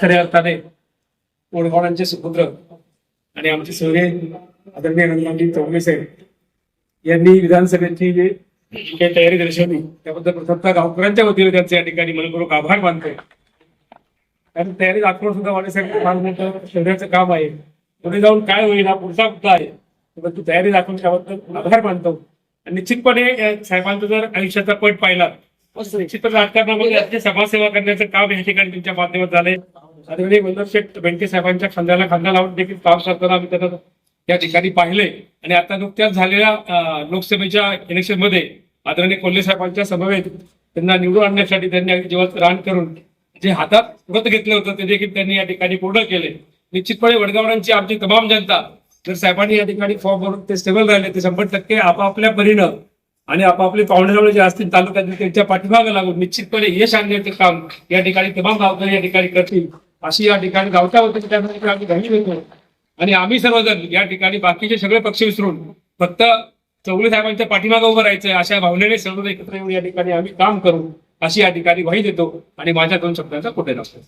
खऱ्या अर्थाने ओडगावांचे सुपुत्र आणि आमचे सोयरे आदरणीय रंगाजी चौगले साहेब यांनी विधानसभेची जे काही तयारी दर्शवली त्याबद्दल प्रथमतः गावकऱ्यांच्या वतीने त्यांचे या ठिकाणी मनपूर्वक आभार मानतोय. कारण तयारी दाखवून सुद्धा वाणीसाहेब फार मोठं शहराचं काम आहे. पुढे जाऊन काय होईल हा पुढचा मुद्दा आहे. परंतु तयारी दाखवून त्याबद्दल आभार मानतो. आणि निश्चितपणे साहेबांचा जर आयुष्याचा पट पाहिला तर निश्चितच राजकारणामध्ये समाजसेवा करण्याचं काम या ठिकाणी तुमच्या माध्यमात झालंय. आदरणीय गुंदर शेठ बेंके साहेबांच्या खांद्याला खांदा लावून देखील काम करताना आम्ही त्यांना त्या ठिकाणी पाहिले. आणि आता नुकत्याच झालेल्या लोकसभेच्या इलेक्शनमध्ये आदरणीय कोल्हे साहेबांच्या समवेत त्यांना निवडून आणण्यासाठी त्यांनी अगदी जीवाचं रान करून जे हातात व्रत घेतलं होतं ते देखील त्यांनी या ठिकाणी पूर्ण केले. निश्चितपणे वडगावरांची आमची तमाम जनता जर साहेबांनी या ठिकाणी फॉर्म भरून ते स्टेबल राहिले ते शंभर टक्के आपापल्या परीनं आणि आपापले पाहुणे जे असतील तालुक्यातील त्यांच्या पाठीमागे लागून निश्चितपणे यश आणण्याचं काम या ठिकाणी तमाम गावकरी या ठिकाणी करतील. अशी या ठिकाणी गावता वतीने त्यासाठी आम्ही घाई देतो आणि आम्ही सर्वजण या ठिकाणी बाकीचे सगळे पक्ष विसरून फक्त चौगले साहेबांच्या पाठीमागे उभं राहायचंय अशा भावनेने सर्व एकत्र येऊन या ठिकाणी आम्ही काम करू अशी या ठिकाणी ग्वाही देतो आणि माझ्या दोन शब्दांचा कुठे नसतो